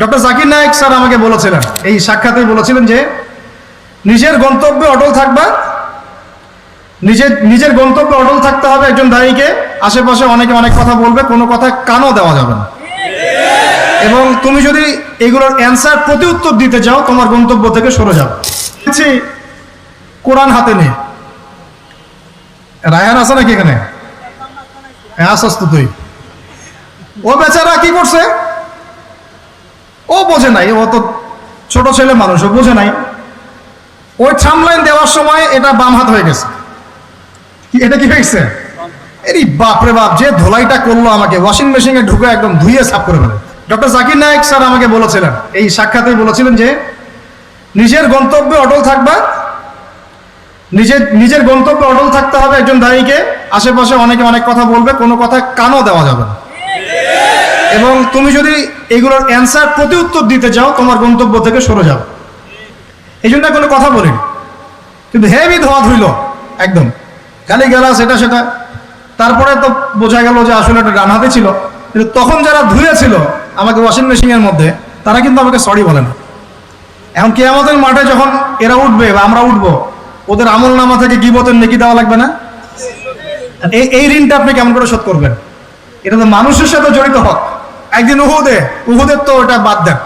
Doctor Zakir Naik sir আমাকে বলেছিলেন, এই সাক্ষাতে বলেছিলেন যে নিজের গন্তব্যে অটল থাকবা, নিজের নিজের গন্তব্যে অটল থাকতে হবে একজন দায়ীকে, আশেপাশে অনেকে অনেক কথা বলবে, কোনো কথা কানও দেওয়া যাবে না। এবং তুমি যদি এগুলোর অ্যান্সার প্রতি উত্তর দিতে চাও, তোমার গন্তব্য থেকে সরে যাও। কোরআন হাতে নেই। রায়হান আছে নাকি এখানে? হ্যাঁ আসস তো তুই। ও বেচারা কি করছে? ও বোঝে নাই, ও ছোট ছেলে মানুষ, ও বোঝে নাই। ওই থামলাইন দেওয়ার সময় এটা বাম হাত হয়ে গেছে। এটা কি হয়েছে? এরি বাপরে বাপ, যে ধোলাইটা করল আমাকে ওয়াশিং মেশিনে ঢুকে একদম ধুইয়ে সাফ করে ফেলে ডক্টর জাকির নায়েক স্যার আমাকে বলেছিলেন, এই সাক্ষাতে বলেছিলেন যে, নিজের গন্তব্যে অটল থাকবা, নিজের নিজের গন্তব্যে অটল থাকতে হবে একজন দায়ীকে, আশেপাশে অনেকে অনেক কথা বলবে, কোনো কথা কানও দেওয়া যাবে না। এবং তুমি যদি এগুলোর অ্যান্সার প্রতি উত্তর দিতে চাও, তোমার গন্তব্য থেকে সরে যাও। এই জন্য কোনো কথা বলিনি। কিন্তু হেভি ধোয়া ধুইল, একদম। গালি গেলা সেটা সেটা। তারপরে তো বোঝা গেল যে আসলে এটা ডান হাতে ছিল। কিন্তু তখন যারা ধুয়েছিল আমাকে ওয়াশিং মেশিনের মধ্যে, তারা কিন্তু আমাকে সরি বলে না। এখন কে আমাদের মাঠে যখন এরা উঠবে বা আমরা উঠবো, ওদের আমল নামা থেকে গিবতের নেকি দেওয়া লাগবে না? এই ঋণটা আপনি কেমন করে শোধ করবেন? এটা তো মানুষের সাথে জড়িত হক। একদিন উহুদে উহুদের তো ওটা বাদ দেন।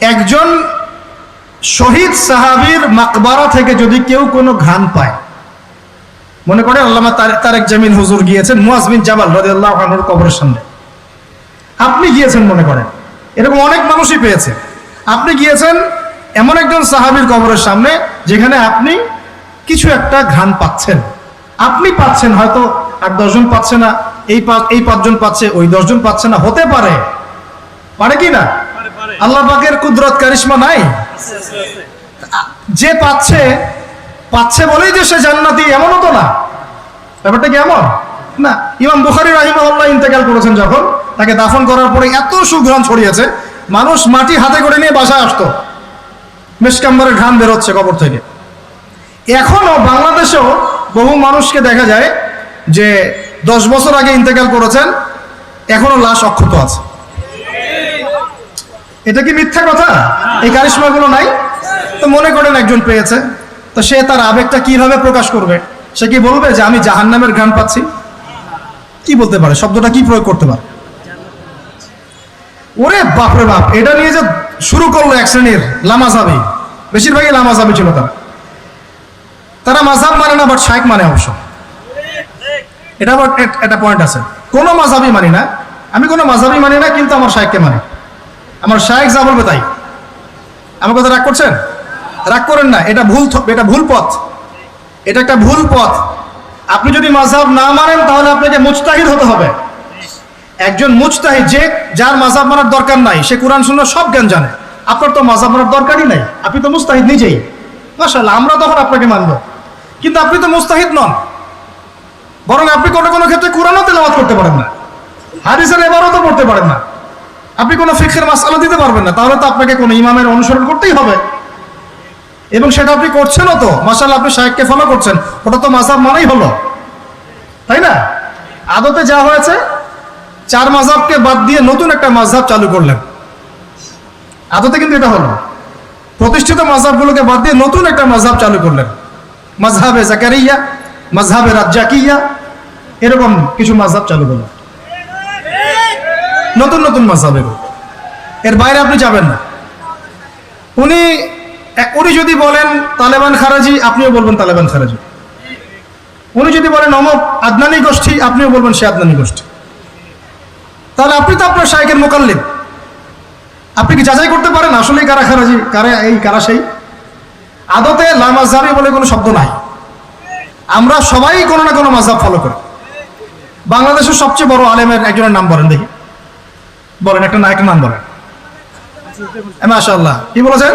একজন শহীদ সাহাবীর মাকবারা থেকে যদি কেউ কোনো ঘ্রাণ পায়, মনে করে আল্লামা তার- তারেক জামিন হুজুর গিয়েছেন, মুয়াজ বিন জাবাল রাদিয়াল্লাহু আনহুর কবরের সামনে। আপনি গিয়েছেন মনে করেন, এরকম অনেক মানুষই পেয়েছে। আপনি গিয়েছেন এমন একজন সাহাবীর কবরের সামনে, যেখানে আপনি কিছু একটা ঘ্রাণ পাচ্ছেন। আপনি পাচ্ছেন, হয়তো আর দশজন পাচ্ছে না এই এই পাঁচজন পাচ্ছে ওই দশজন পাচ্ছে না হতে পারে। পারে কি না? আল্লাহ পাকের কুদরত কারিশমা নাই? যে পাচ্ছে পাচ্ছে বলেই যে সে জান্নাতি এমনও তো না। ব্যাপারটা কি এমন? না ইমাম বুখারি রাহিমাহুল্লাহ ইন্তেকাল করেছেন যখন তাকে দাফন করার পরে এত সুঘ্রাণ ছড়িয়েছে মানুষ মাটি হাতে করে নিয়ে বাসায় আসতো। মেসকাম্বারে ঘ্রাণ বেরোচ্ছে কবর থেকে। এখনও বাংলাদেশেও বহু মানুষকে দেখা যায় যে দশ বছর আগে ইন্তেকাল করেছেন, এখনও লাশ অক্ষত আছে। এটা কি মিথ্যা কথা? এই কারিশমাগুলো নাই? তো মনে করেন একজন পেয়েছে, তো সে তার আবেগটা কীভাবে প্রকাশ করবে? সে কি বলবে যে আমি জাহান্নামের গান পাচ্ছি? কি বলতে পারে? শব্দটা কি প্রয়োগ করতে পারে? ওরে বাপরে বাপ, এটা নিয়ে যে শুরু করল এক শ্রেণির লামাজাবি। বেশিরভাগই লামাজাবি ছিল তারা। তারা মাঝাব মানে না বাট শাইক মানে অবশ্য। এটা আবার একটা পয়েন্ট আছে। কোনো মাঝাবি মানি না। আমি কোনো মাঝাবি মানি না, কিন্তু আমার শাইককে মানি। আমার শায়েক যা বলবে তাই। আমার কথা রাগ করছেন? রাগ করেন না, এটা ভুল এটা ভুল পথ। এটা একটা ভুল পথ। আপনি যদি মাঝহাব না মানেন, তাহলে আপনাকে মুজতাহিদ হতে হবে। একজন মুজতাহিদ, যে যার মাঝহাব মানার দরকার নাই, সে কোরআন শুনে সব জ্ঞান জানে। আপনার তো মাঝহাব মানার দরকারই নাই। আপনি তো মুস্তাহিদ নিজেই। মাশাআল্লাহ, আমরা তখন আপনাকে মানব। কিন্তু আপনি তো মুস্তাহিদ নন। বরং আপনি কোনো কোনো ক্ষেত্রে কোরআনও তেলাওয়াত করতে পারেন না। হাদিসের এবারও তো পড়তে পারেন না। আপনি কোনো ফিক্সের মাসালা দিতে পারবেন না। তাহলে তো আপনাকে কোনো ইমামের অনুসরণ করতেই হবে। এবং সেটা আপনি করছেনও তো। মাসাল্লাহ আপনি শাহেককে ফলো করছেন। ওটা তো মাসাব মানেই হলো। তাই না? আদতে যা হয়েছে, চার মাঝাবকে বাদ দিয়ে নতুন একটা মাঝহাব চালু করলেন। আদতে কিন্তু এটা হলো। প্রতিষ্ঠিত মাঝহাবগুলোকে বাদ দিয়ে নতুন একটা মাঝহাব চালু করলেন। মাঝহাবে জাকারিয়া মাঝহাবে রাজ্জাকিয়া এরকম কিছু মাঝহাব চালু করলেন নতুন নতুন মাঝহাব এগুলো এর বাইরে আপনি যাবেন না। উনি উনি যদি বলেন তালেবান খারাজি, আপনিও বলবেন তালেবান খারাজি। উনি যদি বলেন অমক আদনানি গোষ্ঠী, আপনিও বলবেন সে আদনানি গোষ্ঠী। তাহলে আপনি তো আপনার শাহেকের মোকাল্লিদ। আপনি কি যাচাই করতে পারেন আসলে কারা খারাজি, কারা এই, কারা সেই? আদতে লামাজাবি বলে কোনো শব্দ নাই। আমরা সবাই কোনো না কোনো মাঝহাব ফলো করি। বাংলাদেশের সবচেয়ে বড় আলেমের একজনের নাম বলেন দেখি। বলেন, একটা নায়কের নাম বলেন। মাশাল্লাহ কি বলেছেন?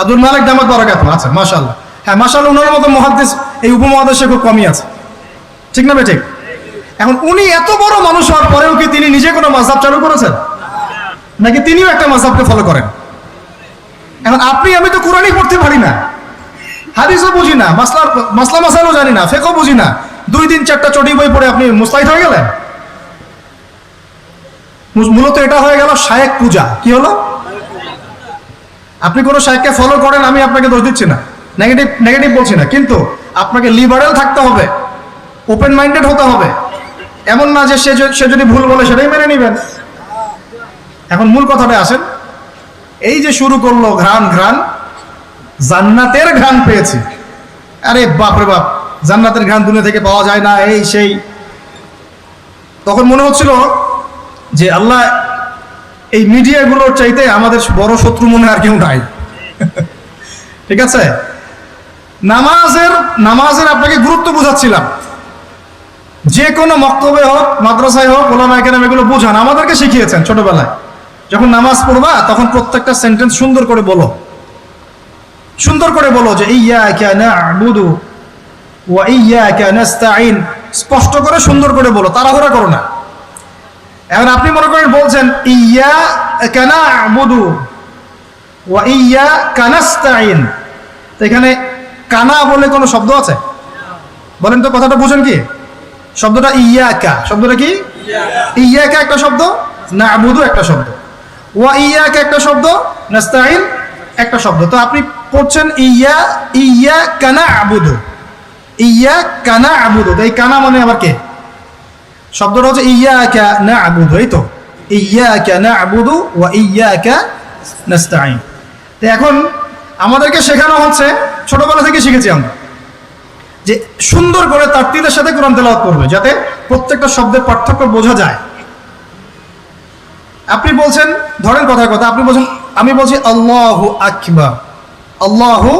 আব্দুল মালিক দামাত বারাকাত আচ্ছা মাশাল্লাহ হ্যাঁ মাশাল্লাহ ওনার মতো মহাদ্দেশ এই উপমহাদেশে খুব কমই আছে। ঠিক না ঠিক এখন উনি এত বড় মানুষ হওয়ার পরেও কি তিনি নিজে কোনো মাঝহাব চালু করেছেন? নাকি তিনিও একটা মাঝহাবকে ফলো করেন? এখন আপনি, আমি তো কোরআনই পড়তে পারি না। হাদিসও বুঝি না মাসলার মাসলা মাসালও জানি না ফেকও বুঝি না। দুই দিন চারটা চটি বই পড়ে আপনি মুস্তাহিদ হয়ে গেলেন? মূলত এটা হয়ে গেল শায়েক পূজা। কি হলো? আপনি কোনো শায়েককে ফলো করেন, আমি আপনাকে দোষ দিচ্ছি না। নেগেটিভ নেগেটিভ বলছি না। কিন্তু আপনাকে লিবারেল থাকতে হবে ওপেন মাইন্ডেড হতে হবে। এমন না যে সে সে যদি ভুল বলে সেটাই মেনে নেবেন। এখন মূল কথাটা আসেন। এই যে শুরু করল ঘ্রাণ ঘ্রাণ, জান্নাতের ঘ্রাণ পেয়েছি। আরে বাপরে বাপ। জান্নাতের ঘ্রাণ দুনিয়া থেকে পাওয়া যায় না, এই সেই। তখন মনে হচ্ছিল যে আল্লাহ, এই মিডিয়াগুলোর চাইতে আমাদের বড় শত্রু মনে আর কেউ নাই। ঠিক আছে? নামাজের নামাজের আপনাকে গুরুত্ব বোঝাচ্ছিলাম। যে কোনো মক্তবে হোক, মাদ্রাসায় হোক ওলামা এখানে এগুলো বোঝান, আমাদেরকে শিখিয়েছেন ছোটবেলায়। যখন নামাজ পড়বা, তখন প্রত্যেকটা সেন্টেন্স সুন্দর করে বলো। সুন্দর করে বলো যে, ইয়া ওয়া ইyyaka নাস্তাঈন স্পষ্ট করে, সুন্দর করে বলো, তাড়াহুড়া করো না। এখন আপনি মনে করেন বলছেন ইয়া কানা বুধু ইয়া কানাস্তাইন এখানে কানা বলে কোনো শব্দ আছে? বলেন তো, কথাটা বুঝেন কি? শব্দটা ইয়াকা, শব্দটা কি? ইয়াকা একটা শব্দ না বুধু একটা শব্দ। ওয়া ইয়াকা একটা শব্দ নাস্তাইন একটা শব্দ। তো আপনি পড়ছেন, ইয়া ইয়া কানা আবুদু ইয়া কানা আবুদু এই কানা মানে আবার কে? শব্দটা হচ্ছে ইয়াকা না'বুদু, এই তো। ইয়াকা না'বুদু ওয়া ইয়াকা নাস্তাঈন। তো এখন আমাদেরকে শেখানো হচ্ছে, ছোটবেলা থেকে শিখেছি আমরা, যে সুন্দর করে তারতিলের সাথে কোরআন তেলাওয়াত করবে, যাতে প্রত্যেকটা শব্দের পার্থক্য বোঝা যায়। আপনি বলছেন, ধরেন কথার কথা, আপনি বলছেন, আমি বলছি আল্লাহু আকবার আল্লাহু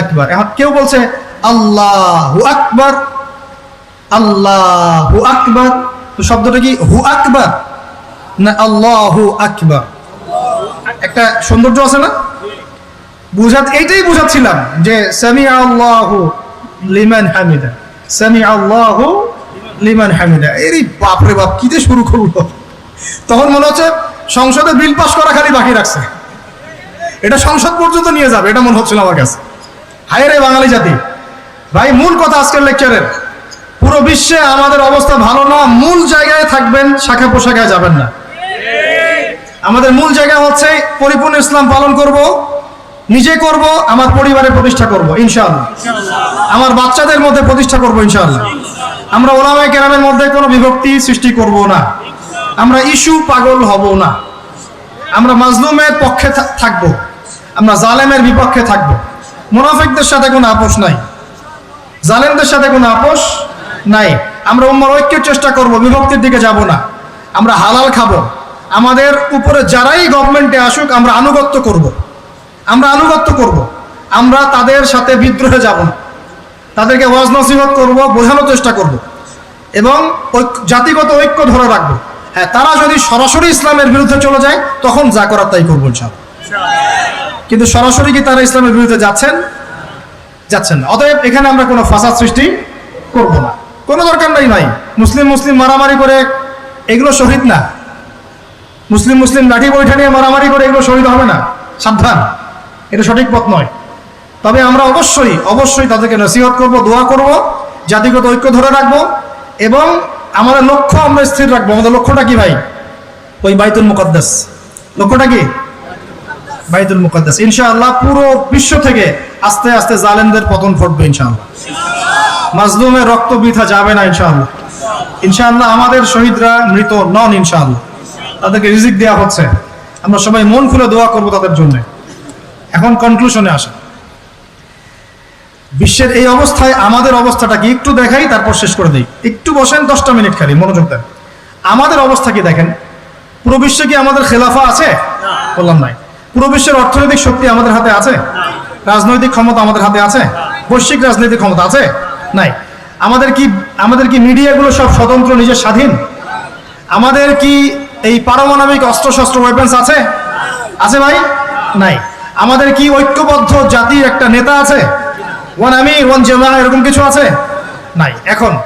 আকবার। এখন কেউ বলছে আল্লাহু আকবর। আল্লাহু আকবার। শব্দটা কি? হু আকবর? না, আল্লাহু আকবার। একটা সৌন্দর্য আছে না? বুঝা এইটাই বুঝাচ্ছিলাম যে সামি আল্লাহু লিমান হামিদা। সামি আল্লাহু লিমান হামিদা। এরই বাপরে বাপ, কি দিয়ে শুরু করল? তখন মনে হচ্ছে সংসদে বিল পাস করা খালি বাকি রাখছে। এটা সংসদ পর্যন্ত নিয়ে যাবে, এটা মনে হচ্ছিল আমার কাছে। হায় রে বাঙালি জাতি। ভাই, মূল কথা আজকের লেকচারের পুরো বিশ্বে আমাদের অবস্থা ভালো না, মূল জায়গায় থাকবেন, শাখা পোশাখায় যাবেন না। আমাদের মূল জায়গা হচ্ছে, পরিপূর্ণ ইসলাম পালন করব, নিজে করব, আমার পরিবারে প্রতিষ্ঠা করব, ইনশাআল্লাহ। আমার বাচ্চাদের মধ্যে প্রতিষ্ঠা করব, ইনশাআল্লাহ। আমরা ওলামায় কেরামের মধ্যে কোনো বিভক্তি সৃষ্টি করব না। আমরা ইস্যু পাগল হব না। আমরা মাজলুমের পক্ষে থাকব। আমরা জালেমের বিপক্ষে থাকব। মুনাফিকদের সাথে কোনো আপোষ নাই। জালেমদের সাথে কোনো আপোষ নাই। আমরা উম্মার ঐক্যের চেষ্টা করব, বিভক্তির দিকে যাব না। আমরা হালাল খাব। আমাদের উপরে যারাই গভর্নমেন্টে আসুক, আমরা আনুগত্য করব। আমরা আনুগত্য করব। আমরা তাদের সাথে বিদ্রোহে যাব না। তাদেরকে ওয়াজ নসিহত করব, বোঝানোর চেষ্টা করব। এবং জাতিগত ঐক্য ধরে রাখব। হ্যাঁ তারা যদি সরাসরি ইসলামের বিরুদ্ধে চলে যায়, তখন যা করার তাই করব কিন্তু সরাসরি কি তারা ইসলামের বিরুদ্ধে যাচ্ছেন? যাচ্ছেন না। অতএব এখানে আমরা কোনো ফাসাদ সৃষ্টি করব না। কোনো দরকার নাই ভাই। মুসলিম মুসলিম মারামারি করে এগুলো শহীদ না। মুসলিম মুসলিম লাঠি বৈঠা নিয়ে মারামারি করে এগুলো শহীদ হবে না। সাবধান। এটা সঠিক পথ নয়। তবে আমরা অবশ্যই অবশ্যই তাদেরকে নসিহত করব, দোয়া করব, জাতিগত ঐক্য ধরে রাখব এবং আমাদের লক্ষ্য আমরা স্থির রাখব। আমাদের লক্ষ্যটা কি ভাই? ওই বাইতুল মুকদ্দাস। লক্ষ্যটা কি? বাইতুল মুকদ্দাস। ইনশাআল্লাহ পুরো বিশ্ব থেকে আস্তে আস্তে জালেমদের পতন ঘটবে ইনশাআল্লাহ। মাজলুমের রক্ত বৃথা যাবে না ইনশাআল্লাহ। ইনশাআল্লাহ আমাদের শহীদরা মৃত নন ইনশাআল্লাহ। তাদেরকে রিজিক দেওয়া হচ্ছে। আমরা সবাই মন খুলে দোয়া করব তাদের জন্য। এখন কনক্লুশনে আসা। বিশ্বের এই অবস্থায় আমাদের অবস্থাটা কি একটু দেখাই, তারপর শেষ করে দিই। একটু বসেন, দশটা মিনিট খালি, মনোযোগ দেন। আমাদের অবস্থা কি দেখেন? পুরো বিশ্বে কি আমাদের খেলাফা আছে? বললাম নাই। পুরো বিশ্বের অর্থনৈতিক শক্তি আমাদের হাতে আছে? রাজনৈতিক ক্ষমতা আমাদের হাতে আছে? বৈশ্বিক রাজনৈতিক ক্ষমতা আছে? নাই। আমাদের কি আমাদের কি মিডিয়াগুলো সব স্বতন্ত্র, নিজের স্বাধীন? আমাদের কি এই পারমাণবিক অস্ত্রশস্ত্র ওয়েপন্স আছে? আছে ভাই? নাই। আমাদের কি ঐক্যবদ্ধ জাতির একটা নেতা আছে? ওয়ান আমি ওয়ান জামা এরকম কিছু আছে? নাই। এখন,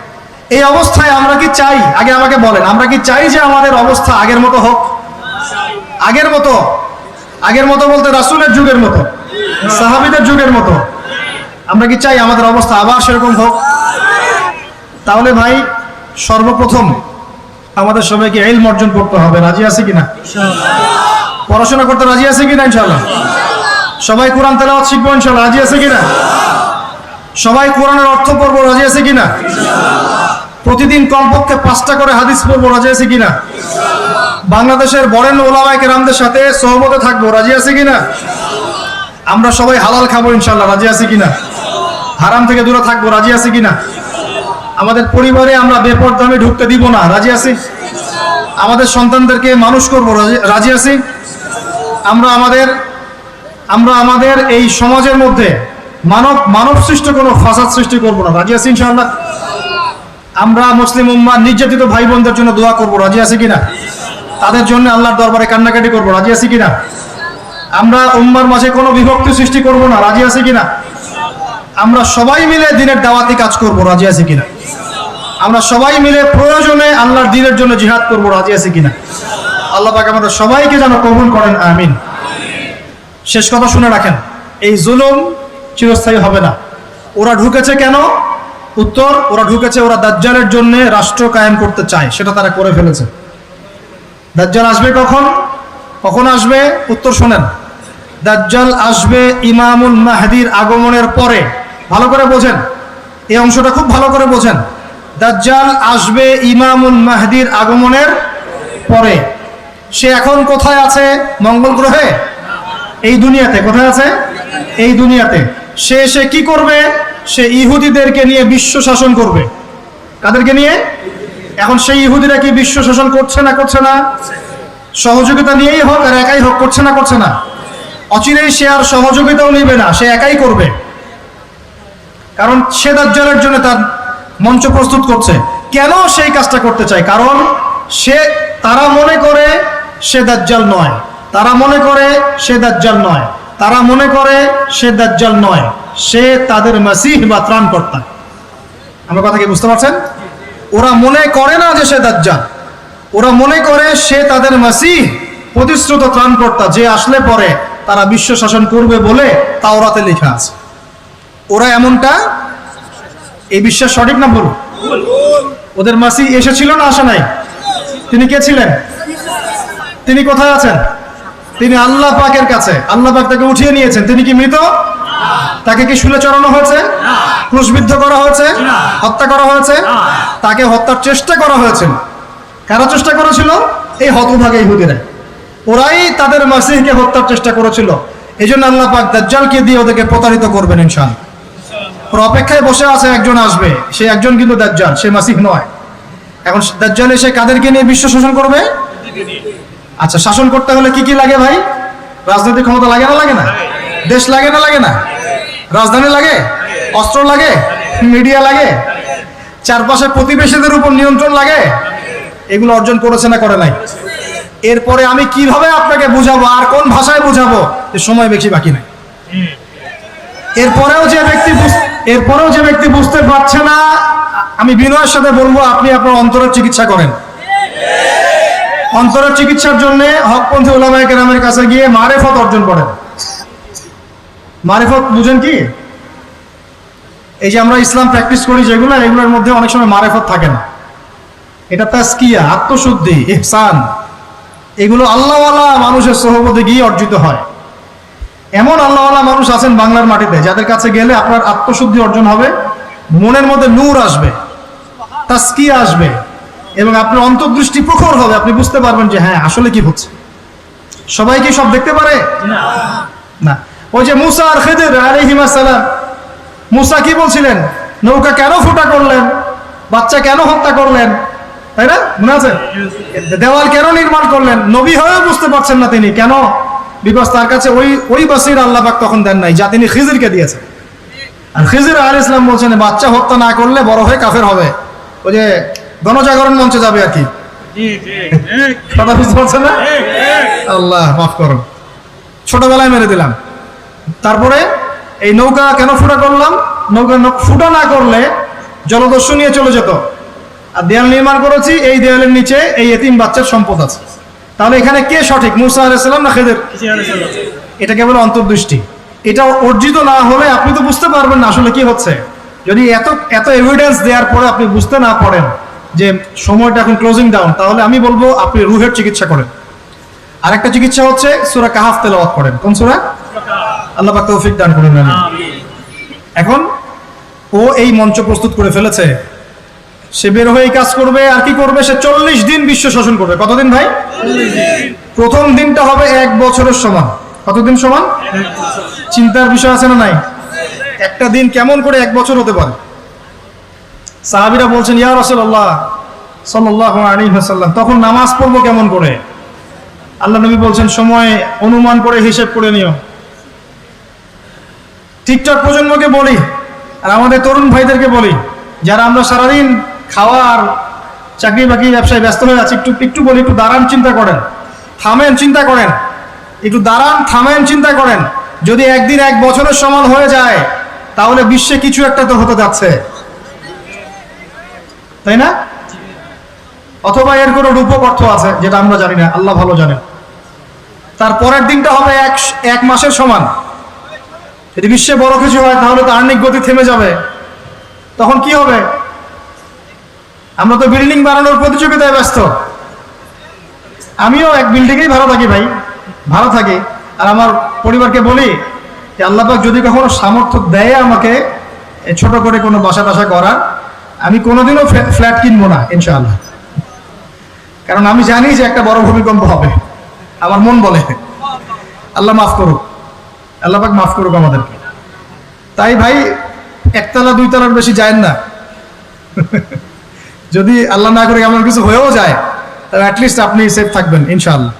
এই অবস্থায় আমরা কি চাই? আগে আমাকে বলেন, আমরা কি চাই যে আমাদের অবস্থা আগের মতো হোক? আগের মতো আগের মতো বলতে রাসূলের যুগের মতো সাহাবিদের যুগের মতো। আমরা কি চাই আমাদের অবস্থা আবার সেরকম হোক? তাহলে ভাই সর্বপ্রথম আমাদের সবাইকে এলম অর্জন করতে হবে। রাজি আছে কিনা? পড়াশোনা করতে রাজি আছে কিনা ইনশাল্লাহ সবাই কোরআন তেলাওয়াত শিখব ইনশাল্লাহ রাজি আছে কিনা? সবাই কোরআনের অর্থ পড়ব রাজি আছে কিনা? প্রতিদিন কমপক্ষে পাঁচটা করে হাদিস পড়ব, রাজি আছে কিনা? বাংলাদেশের বরেন ওলামাইকে রামদের সাথে সহমতে থাকব, রাজি আছে কিনা? আমরা সবাই হালাল খাব ইনশাল্লাহ রাজি আছে কিনা? হারাম থেকে দূরে থাকব, রাজি আছে কিনা? আমাদের পরিবারে আমরা বেপরদামে ঢুকতে দিব না, রাজি আছি? আমাদের সন্তানদেরকে মানুষ করব রাজি- আছি? আমরা আমাদের আমরা আমাদের এই সমাজের মধ্যে মানব মানব সৃষ্ট কোনো ফাসাদ সৃষ্টি করব না, রাজি আছি ইনশাআল্লাহ? আমরা মুসলিম উম্মা নির্যাতিত ভাই বোনদের জন্য দোয়া করব, রাজি আছে কিনা? তাদের জন্য আল্লাহর দরবারে কান্নাকাটি করব, রাজি আছে কিনা? আমরা উম্মার মাঝে কোনো বিভক্তি সৃষ্টি করব না, রাজি আছে কিনা? আমরা সবাই মিলে দিনের দাওয়াতি কাজ করব, রাজি আছে কিনা? আমরা সবাই মিলে প্রয়োজনে আল্লাহর দিনের জন্য জিহাদ করব, রাজি আছে কিনা? আল্লাহ পাক আমাদের সবাইকে যেন কবুল করেন, আমিন। শেষ কথা শুনে রাখেন, এই জুলুম চিরস্থায়ী হবে না। ওরা ঢুকেছে কেন? উত্তর, ওরা ঢুকেছে, ওরা দাজ্জালের জন্য রাষ্ট্র কায়েম করতে চায়, সেটা তারা করে ফেলেছে। দাজ্জাল আসবে কখন? কখন আসবে? উত্তর শোনেন। দাজ্জাল আসবে ইমামুল মাহদির আগমনের পরে। ভালো করে বোঝেন। এই অংশটা খুব ভালো করে বোঝেন। দাজ্জাল আসবে ইমামুল মাহদির আগমনের পরে। সে এখন কোথায় আছে? মঙ্গল গ্রহে? এই দুনিয়াতে। কোথায় আছে? এই দুনিয়াতে। সে সে কি করবে? সে ইহুদিদেরকে নিয়ে বিশ্ব শাসন করবে। কাদেরকে নিয়ে? এখন সেই ইহুদিরা কি বিশ্ব শাসন করছে না করছে না? সহযোগিতা নিয়েই হোক আর একাই হোক, করছে না করছে না। অচিরেই সে আর সহযোগিতাও নেবে না, সে একাই করবে। কারণ সে দাজ্জালের জন্য তার মঞ্চ প্রস্তুত করছে। কেন সেই কাজটা করতে চায়? কারণ সে, তারা মনে করে সে দাজ্জাল নয়। তারা মনে করে সে দাজ্জাল নয়। তারা মনে করে সে দাজ্জাল নয়, সে তাদের মাসিহ বা ত্রাণকর্তা। আমার কথা কি বুঝতে পারছেন? ওরা মনে করে না যে সে দাজ্জাল। ওরা মনে করে সে তাদের মাসিহ, প্রতিশ্রুত ত্রাণকর্তা, যে আসলে পরে তারা বিশ্ব শাসন করবে বলে তাওরাতে লেখা আছে। ওরা এমনটা? এই বিশ্বাস সঠিক না ভুল? ওদের মাসি এসেছিল না আসা নাই? তিনি কে ছিলেন? তিনি কোথায় আছেন? তিনি আল্লাহ পাকের কাছে আল্লাহ পাক তাকে উঠিয়ে নিয়েছেন। তিনি কি মৃত? তাকে কি শুলে চড়ানো হয়েছে? ক্রুশবিদ্ধ করা হয়েছে? হত্যা করা হয়েছে? তাকে হত্যার চেষ্টা করা হয়েছিল কারা চেষ্টা করেছিল? এই হতভাগে ইহুদিরা। ওরাই তাদের মাসিহকে হত্যার চেষ্টা করেছিল। এই জন্য আল্লাহ পাক দাজ্জালকে দিয়ে ওদেরকে প্রতারিত করবেন ইনশাআল্লাহ। ওর অপেক্ষায় বসে আছে একজন আসবে। সে একজন কিন্তু দাজ্জাল সে মাসিহ নয়। এখন দাজ্জাল এসে কাদেরকে নিয়ে বিশ্ব শাসন করবে? আচ্ছা শাসন করতে হলে কি কি লাগে ভাই? রাজনৈতিক ক্ষমতা লাগে না লাগে না? দেশ লাগে না লাগে না? রাজধানী লাগে? অস্ত্র লাগে? মিডিয়া লাগে? চারপাশে প্রতিবেশীদের উপর নিয়ন্ত্রণ লাগে? এগুলো অর্জন করেছে না করে নাই? এরপরে আমি কীভাবে আপনাকে বুঝাবো? আর কোন ভাষায় বুঝাবো? এ সময় বেশি বাকি নাই। এরপরেও যে ব্যক্তি এরপরেও যে ব্যক্তি বুঝতে পারছে না আমি বিনয়ের সাথে বলব আপনি আপনার অন্তরের চিকিৎসা করেন। অন্তরের চিকিৎসার জন্য হকপন্থী ওলামায় কেরামের কাছে গিয়ে মারেফত অর্জন করেন। মারেফত বুঝেন কি? এই যে আমরা ইসলাম প্র্যাকটিস করি যেগুলো, এগুলোর মধ্যে অনেক সময় মারেফত থাকে না। এটা তাস্কিয়া আত্মশুদ্ধি, ইহসান। এগুলো আল্লাহওয়ালা মানুষের সহবতে গিয়ে অর্জিত হয়। এমন আল্লাহওয়ালা মানুষ আছেন বাংলার মাটিতে, যাদের কাছে গেলে আপনার আত্মশুদ্ধি অর্জন হবে, মনের মধ্যে নূর আসবে তাস্কিয়া আসবে। এবং আপনার অন্তর্দৃষ্টি প্রখর হবে আপনি বুঝতে পারবেন যে হ্যাঁ আসলে কি হচ্ছে। সবাই কি সব দেখতে পারে? না। ওই যে মুসা আর খেদের আলহিমা সালাম মুসা কি বলছিলেন? নৌকা কেন ফুটা করলেন? বাচ্চা কেন হত্যা করলেন? তাই না? মনে আছে? দেওয়াল কেন নির্মাণ করলেন? নবী হয়েও বুঝতে পারছেন না তিনি। কেন? বিকজ তার কাছে ওই ওই বাসির আল্লাহ পাক তখন দেন নাই যা তিনি খিজিরকে দিয়েছেন। আর খিজির আল ইসলাম বলছেন বাচ্চা হত্যা না করলে বড় হয়ে কাফের হবে। ওই যে গণজাগরণ মঞ্চে যাবে আর কি? কথা বুঝতে পারছেন না? আল্লাহ মাফ করো ছোটবেলায় মেরে দিলাম। তারপরে এই নৌকা কেন ফুটা করলাম? নৌকা ফুটা না করলে জলদস্যু নিয়ে চলে যেত। আর দেয়াল নির্মাণ করেছি এই দেয়ালের নিচে এই এতিম বাচ্চার সম্পদ আছে। তাহলে এখানে কে সঠিক মুসা আলাইসাল্লাম না খেদের? এটা কেবল অন্তর্দৃষ্টি। এটা অর্জিত না হলে আপনি তো বুঝতে পারবেন না আসলে কি হচ্ছে। যদি এত এত এভিডেন্স দেওয়ার পরে আপনি বুঝতে না পারেন যে সময়টা এখন ক্লোজিং ডাউন তাহলে আমি বলব আপনি রুহের চিকিৎসা করেন। আরেকটা চিকিৎসা হচ্ছে সুরা কাহাফ তেলাওয়াত করেন। কোন সুরা? আল্লাহ পাক তৌফিক দান করুন আমিন। এখন ও এই মঞ্চ প্রস্তুত করে ফেলেছে। সে বের হয়ে এই কাজ করবে আর কি করবে? সে চল্লিশ দিন বিশ্ব শাসন করবে। কতদিন ভাই? প্রথম দিনটা হবে এক বছরের সমান। কতদিন সমান? চিন্তার বিষয় আছে না নাই? একটা দিন কেমন করে এক বছর হতে পারে? সাহাবিরা বলছেন, ইয়া রাসূলুল্লাহ, সাল্লাল্লাহু আলাইহি ওয়াসাল্লাম, তখন নামাজ পড়ব কেমন করে? আল্লাহ নবী বলছেন, সময় অনুমান করে হিসেব করে নিও। ঠিকঠাক প্রজন্মকে বলি আর আমাদের তরুণ ভাইদেরকে বলি, যারা আমরা সারাদিন খাওয়ার চাকরি বাকরি ব্যবসায় ব্যস্ত হয়ে আছি, একটু একটু বলি, একটু দাঁড়ান চিন্তা করেন, থামেন চিন্তা করেন, একটু দাঁড়ান, থামেন চিন্তা করেন। যদি একদিন এক বছরের সমান হয়ে যায়, তাহলে বিশ্বে কিছু একটা তো হতে যাচ্ছে। তাই না? অথবা এর কোনো রূপক অর্থ আছে যেটা আমরা জানি না, আল্লাহ ভালো জানেন। তার পরের দিনটা হবে এক এক মাসের সমান। যদি বিশ্বে বড় কিছু হয়, তাহলে তো আর্নিক গতি থেমে যাবে। তখন কি হবে? আমরা তো বিল্ডিং বানানোর প্রতিযোগিতায় ব্যস্ত। আমিও এক বিল্ডিংয়েই ভালো থাকি ভাই ভালো থাকি। আর আমার পরিবারকে বলি যে আল্লাপাক যদি কখনো সামর্থ্য দেয় আমাকে ছোট করে কোনো বাসা টাসা করার আমি কোনোদিনও ফ্ল্যাট কিনবো না, ইনশাআল্লাহ। কারণ আমি জানি যে একটা বড় ভূমিকম্প হবে। আমার মন বলে। আল্লাহ মাফ করুক। আল্লাহ মাফ করুক আমাদেরকে। তাই ভাই, একতলা, দুইতলার বেশি যায় না। যদি আল্লাহ না করে এমন কিছু হয়েও যায় তবে অ্যাটলিস্ট আপনি সেফ থাকবেন, ইনশাআল্লাহ।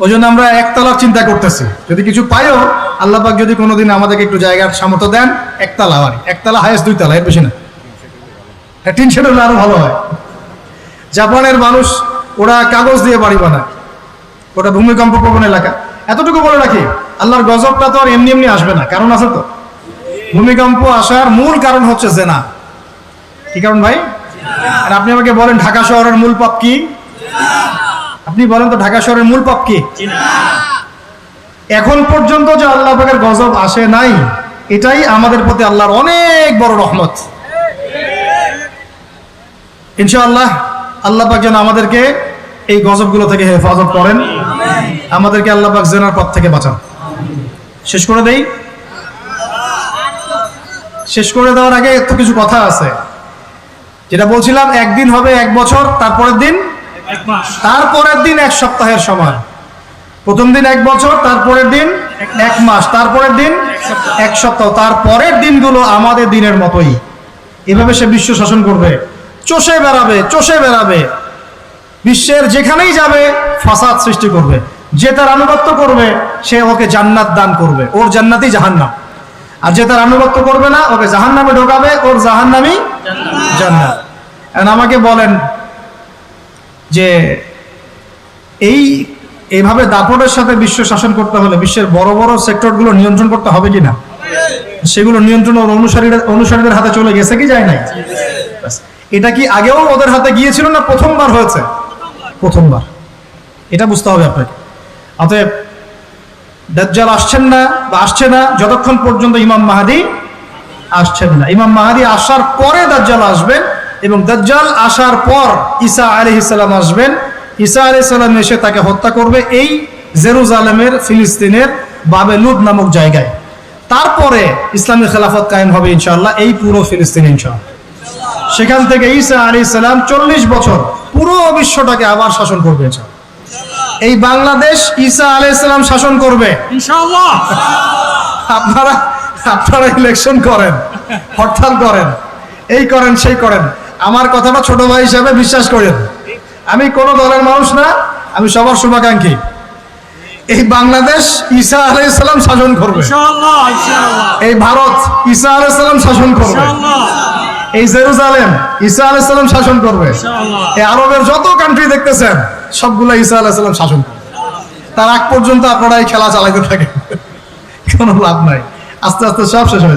ওই জন্য আমরা একতলার চিন্তা করতেছি। যদি কিছু পাইও, আল্লাহ পাক যদি কোনোদিন আমাদেরকে একটু জায়গার সামর্থ্য দেন, একতলা আর একতলা হায়েস্ট দুইতলা, এর বেশি না। হ্যাঁ টিন শেড হলে আরও ভালো হয়। জাপানের মানুষ, ওরা কাগজ দিয়ে বাড়ি বানায়। ওটা ভূমিকম্প প্রবণ এলাকা। এতটুকু বলে রাখি, আল্লাহর গজবটা তো আর এমনি এমনি আসবে না, কারণ আছে তো। ভূমিকম্প আসার মূল কারণ হচ্ছে জেনা। কি কারণ ভাই? আর আপনি আমাকে বলেন, ঢাকা শহরের মূল পাপ কি? আপনি বলেন তো, ঢাকা শহরের মূল পাপ কি? এখন পর্যন্ত যে আল্লাহ পাকের গজব আসে নাই, এটাই আমাদের প্রতি আল্লাহর অনেক বড় রহমত। ইনশাআল্লাহ আল্লাহ পাক যেন আমাদেরকে এই গজবগুলো থেকে হেফাজত করেন। আমাদেরকে আল্লাহ পাক জেনার পথ থেকে বাঁচান। শেষ করে দেই। শেষ করে দেওয়ার আগে তো কিছু কথা আছে। যেটা বলছিলাম একদিন হবে এক বছর তারপরের দিন? তারপরের দিন এক সপ্তাহের সমান। প্রথম দিন এক বছর তারপরের দিন এক মাস তারপরের দিন এক সপ্তাহ তারপরের দিনগুলো আমাদের দিনের মতোই। এভাবে সে বিশ্ব শাসন করবে। চষে বেড়াবে চষে বেড়াবে। বিশ্বের যেখানেই যাবে ফাসাদ সৃষ্টি করবে। যে তার আনুগত্য করবে সে ওকে জান্নাত দান করবে। ওর জান্নাতই জাহান্নাম। আর যে তার আনুগত্য করবে না ওকে জাহান্নামে ঢোকাবে ওর জাহান্নামই জান্নাত। এখন আমাকে বলেন যে এই এইভাবে দাপটের সাথে বিশ্ব শাসন করতে হলে বিশ্বের বড় বড় সেক্টরগুলো নিয়ন্ত্রণ করতে হবে কি না সেগুলো নিয়ন্ত্রণ ওর অনুসারীরা অনুসারীদের হাতে চলে গেছে কি যায় নাই। এটা কি আগেও ওদের হাতে গিয়েছিল না প্রথমবার হয়েছে? প্রথমবার। এটা বুঝতে হবে আপনাকে। অতএব, দাজ্জাল আসছেন না বা আসছে না, যতক্ষণ পর্যন্ত ইমাম মাহাদি আসছেন না। ইমাম মাহাদি আসার পরে দাজ্জাল আসবেন এবং দাজ্জাল আসার পর ঈসা আলাইহিস সালাম আসবেন। ঈসা আলাইহিস সালাম এসে তাকে হত্যা করবে এই জেরুজালেমের, ফিলিস্তিনের বাবেলুদ নামক জায়গায়। তারপরে ইসলামী খেলাফত কায়েম হবে ইনশাআল্লাহ, এই পুরো ফিলিস্তিন ইনশাআল্লাহ। সেখান থেকে ঈসা আলাইহিস সালাম চল্লিশ বছর পুরো বিশ্বটাকে আবার শাসন করবে এই বাংলাদেশ ঈসা আলাইহিস সালাম শাসন করবে। আপনারা আপনারা ইলেকশন করেন হরতাল করেন এই করেন সেই করেন। আমার কথাটা ছোট ভাই হিসাবে বিশ্বাস করেন। আমি কোন দলের মানুষ না আমি সবার শুভাকাঙ্ক্ষী। এই বাংলাদেশ ঈসা আলাইসালাম শাসন করবে। এই ভারত ঈসা আলাইসালাম শাসন করবে। এই জেরুজালেম ঈসা সাল্লাম শাসন করবে। এই আরবের যত কান্ট্রি দেখতেছেন সবগুলো ঈসা সাল্লাম শাসন করবে। তার আগ পর্যন্ত আপনারা এই খেলা চালাইতে থাকেন। কোনো লাভ নাই। আস্তে আস্তে সব শেষ হয়ে যাবে।